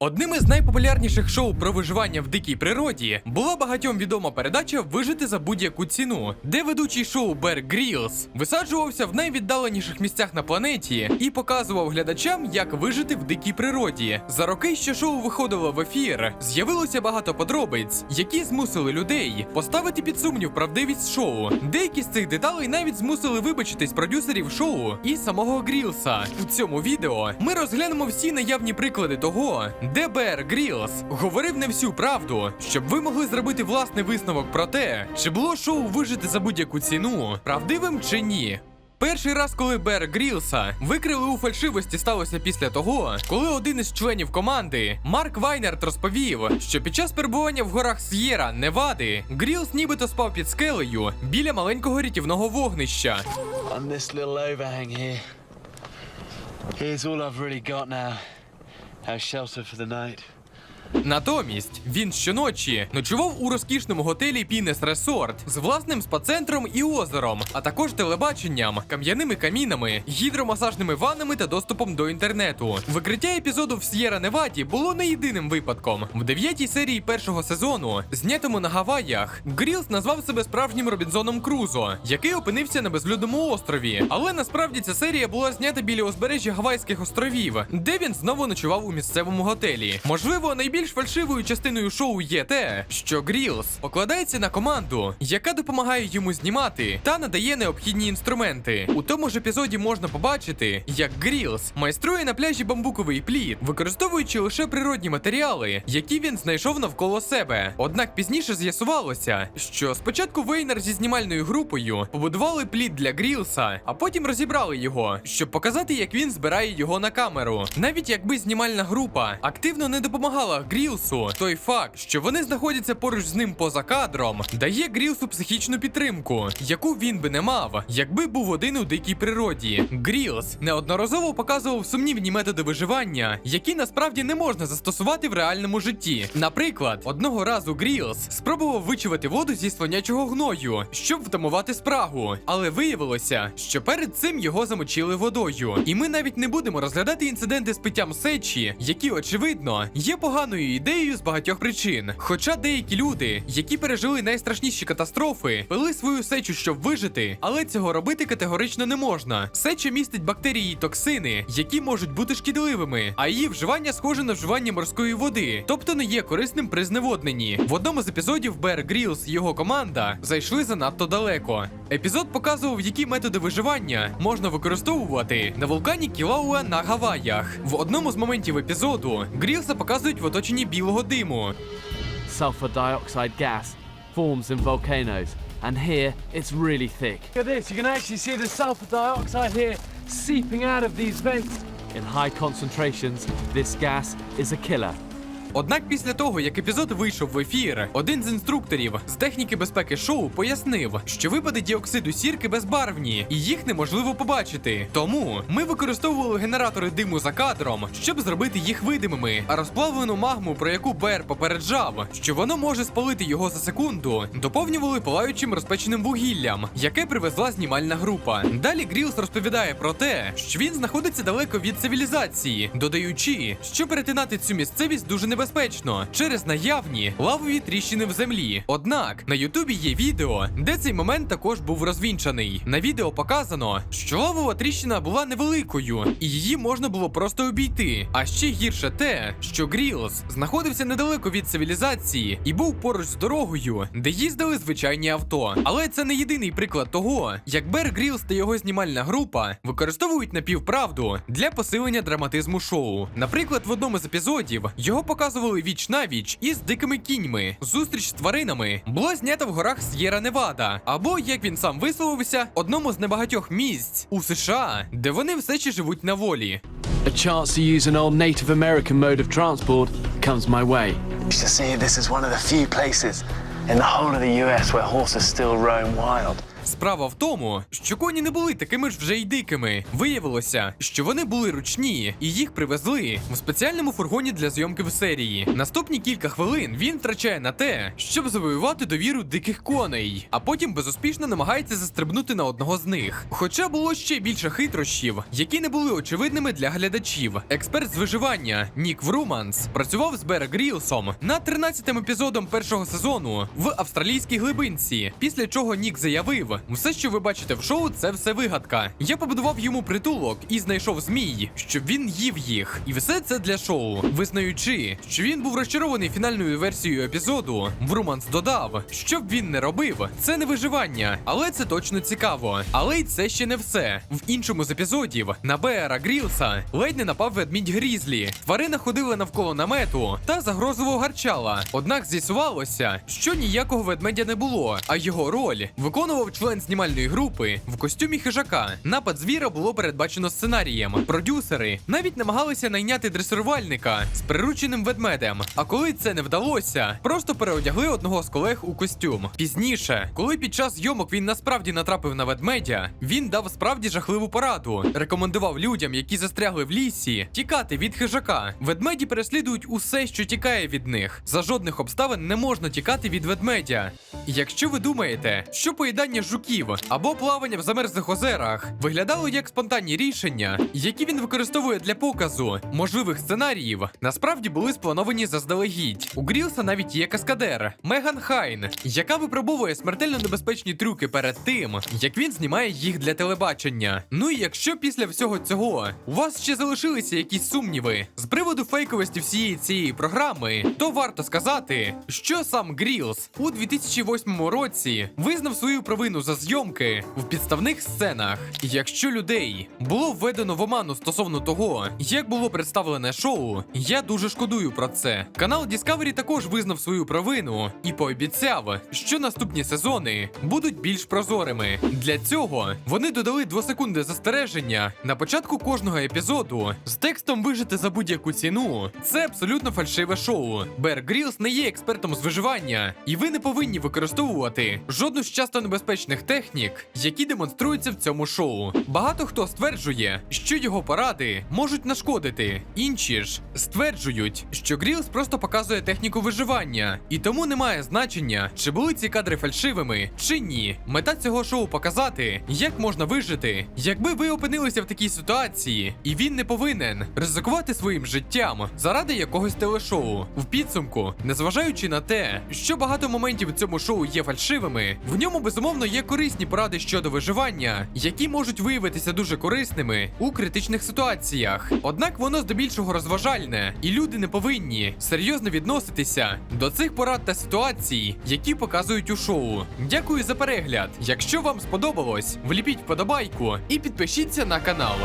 Одним із найпопулярніших шоу про виживання в дикій природі була багатьом відома передача Вижити за будь-яку ціну, де ведучий шоу Бер Грілс висаджувався в найвіддаленіших місцях на планеті і показував глядачам, як вижити в дикій природі. За роки, що шоу виходило в ефір, з'явилося багато подробиць, які змусили людей поставити під сумнів правдивість шоу. Деякі з цих деталей навіть змусили вибачитись продюсерів шоу і самого Грілса. У цьому відео ми розглянемо всі наявні приклади того, де Бер Грілс говорив не всю правду, щоб ви могли зробити власний висновок про те, чи було шоу вижити за будь-яку ціну, правдивим чи ні. Перший раз, коли Бер Грілса викрили у фальшивості, сталося після того, коли один із членів команди, Марк Вайнерт, розповів, що під час перебування в горах С'єра, Невади, Грілс нібито спав під скелею біля маленького рятівного вогнища. on this little overhang here. Here's all I've really got now. Our shelter for the night. Натомість він щоночі ночував у розкішному готелі Пінес Ресорт з власним спа-центром і озером, а також телебаченням, кам'яними камінами, гідромасажними ваннами та доступом до інтернету. Викриття епізоду в С'єра Неваді було не єдиним випадком. В дев'ятій серії першого сезону, знятому на Гаваях, Грілс назвав себе справжнім Робінзоном Крузо, який опинився на безлюдному острові. Але насправді ця серія була знята біля узбережжя Гавайських островів, де він знову ночував у місцевому готелі. Можливо, найбільш фальшивою частиною шоу є те, що Грілс покладається на команду, яка допомагає йому знімати та надає необхідні інструменти. У тому ж епізоді можна побачити, як Грілс майструє на пляжі бамбуковий плід, використовуючи лише природні матеріали, які він знайшов навколо себе. Однак пізніше з'ясувалося, що спочатку Вейнер зі знімальною групою побудували плід для Грілса, а потім розібрали його, щоб показати, як він збирає його на камеру. Навіть якби знімальна група активно не допомагала Грілсу, той факт, що вони знаходяться поруч з ним поза кадром, дає Грілсу психічну підтримку, яку він би не мав, якби був один у дикій природі. Грілс неодноразово показував сумнівні методи виживання, які насправді не можна застосувати в реальному житті. Наприклад, одного разу Грілс спробував вичувати воду зі слонячого гною, щоб втамувати спрагу, але виявилося, що перед цим його замочили водою. І ми навіть не будемо розглядати інциденти з питтям сечі, які очевидно є поганою ідеєю з багатьох причин. Хоча деякі люди, які пережили найстрашніші катастрофи, пили свою сечу, щоб вижити, але цього робити категорично не можна. Сеча містить бактерії і токсини, які можуть бути шкідливими, а її вживання схоже на вживання морської води, тобто не є корисним при зневодненні. В одному з епізодів Бер Грілс і його команда зайшли занадто далеко. Епізод показував, які методи виживання можна використовувати на вулкані Кілауа на Гаваях. В одному з моментів епізоду Грілса показують в оточенні білого диму. sulfur dioxide gas forms in volcanoes, and here it's really thick. Look at this, you can actually see the sulfur dioxide here seeping out of these vents. In high concentrations, this gas is a killer. Однак після того, як епізод вийшов в ефір, один з інструкторів з техніки безпеки шоу пояснив, що випади діоксиду сірки безбарвні і їх неможливо побачити. Тому ми використовували генератори диму за кадром, щоб зробити їх видимими. А розплавлену магму, про яку Бер попереджав, що воно може спалити його за секунду, доповнювали палаючим розпеченим вугіллям, яке привезла знімальна група. Далі Грілс розповідає про те, що він знаходиться далеко від цивілізації, додаючи, що перетинати цю місцевість дуже небезпечно через наявні лавові тріщини в землі. Однак на Ютубі є відео, де цей момент також був розвінчаний. На відео показано, що лавова тріщина була невеликою, і її можна було просто обійти. А ще гірше те, що Грілс знаходився недалеко від цивілізації і був поруч з дорогою, де їздили звичайні авто. Але це не єдиний приклад того, як Бер Грілс та його знімальна група використовують напівправду для посилення драматизму шоу. Наприклад, в одному з епізодів його показували віч на віч із дикими кіньми. Зустріч з тваринами була знята в горах С'єра Невада, або як він сам висловився, одному з небагатьох місць у США, де вони все ще живуть на волі. A chance to use an old Native American mode of transport comes my way. To see this is one of the few places in the whole of the US where horses still roam wild. Справа в тому, що коні не були такими ж вже й дикими. Виявилося, що вони були ручні, і їх привезли в спеціальному фургоні для зйомки в серії. Наступні кілька хвилин він втрачає на те, щоб завоювати довіру диких коней, а потім безуспішно намагається застрибнути на одного з них. Хоча було ще більше хитрощів, які не були очевидними для глядачів. Експерт з виживання Нік Вруманс працював з Бера Грілсом над 13-м епізодом першого сезону в австралійській глибинці. Після чого Нік заявив: все, що ви бачите в шоу, це все вигадка. Я побудував йому притулок і знайшов змій, щоб він їв їх. І все це для шоу. Визнаючи, що він був розчарований фінальною версією епізоду, Вруманс додав, що б він не робив, це не виживання, але це точно цікаво. Але й це ще не все. В іншому з епізодів на Беара Грілса ледь не напав ведмідь Грізлі. Тварина ходила навколо намету та загрозово гарчала. Однак з'ясувалося, що ніякого ведмедя не було, а його роль виконував член знімальної групи в костюмі хижака. Напад звіра було передбачено сценарієм. Продюсери навіть намагалися найняти дресирувальника з прирученим ведмедем. А коли це не вдалося, просто переодягли одного з колег у костюм. Пізніше, коли під час зйомок він насправді натрапив на ведмедя, він дав справді жахливу пораду. Рекомендував людям, які застрягли в лісі, тікати від хижака. Ведмеді переслідують усе, що тікає від них. За жодних обставин не можна тікати від ведмедя. Якщо ви думаєте, що поїдання жуків або плавання в замерзлих озерах виглядало як спонтанні рішення, які він використовує для показу можливих сценаріїв, насправді були сплановані заздалегідь. У Грілса навіть є каскадер Меган Хайн, яка випробовує смертельно небезпечні трюки перед тим, як він знімає їх для телебачення. Ну і якщо після всього цього у вас ще залишилися якісь сумніви з приводу фейковості всієї цієї програми, то варто сказати, що сам Грілс у 2008 році визнав свою провину за зйомки в підставних сценах. Якщо людей було введено в оману стосовно того, як було представлене шоу, я дуже шкодую про це. Канал Discovery також визнав свою провину і пообіцяв, що наступні сезони будуть більш прозорими. Для цього вони додали двосекунди застереження на початку кожного епізоду з текстом вижити за будь-яку ціну. Це абсолютно фальшиве шоу. Бер Грілс не є експертом з виживання, і ви не повинні використовувати жодну з часто небезпечних технік, які демонструються в цьому шоу. Багато хто стверджує, що його поради можуть нашкодити. Інші ж стверджують, що Грілс просто показує техніку виживання, і тому немає значення, чи були ці кадри фальшивими чи ні. Мета цього шоу показати, як можна вижити, якби ви опинилися в такій ситуації, і він не повинен ризикувати своїм життям заради якогось телешоу. В підсумку, незважаючи на те, що багато моментів в цьому шоу є фальшивими, в ньому безумовно є корисні поради щодо виживання, які можуть виявитися дуже корисними у критичних ситуаціях. Однак воно здебільшого розважальне, і люди не повинні серйозно відноситися до цих порад та ситуацій, які показують у шоу. Дякую за перегляд. Якщо вам сподобалось, вліпіть вподобайку і підпишіться на канал.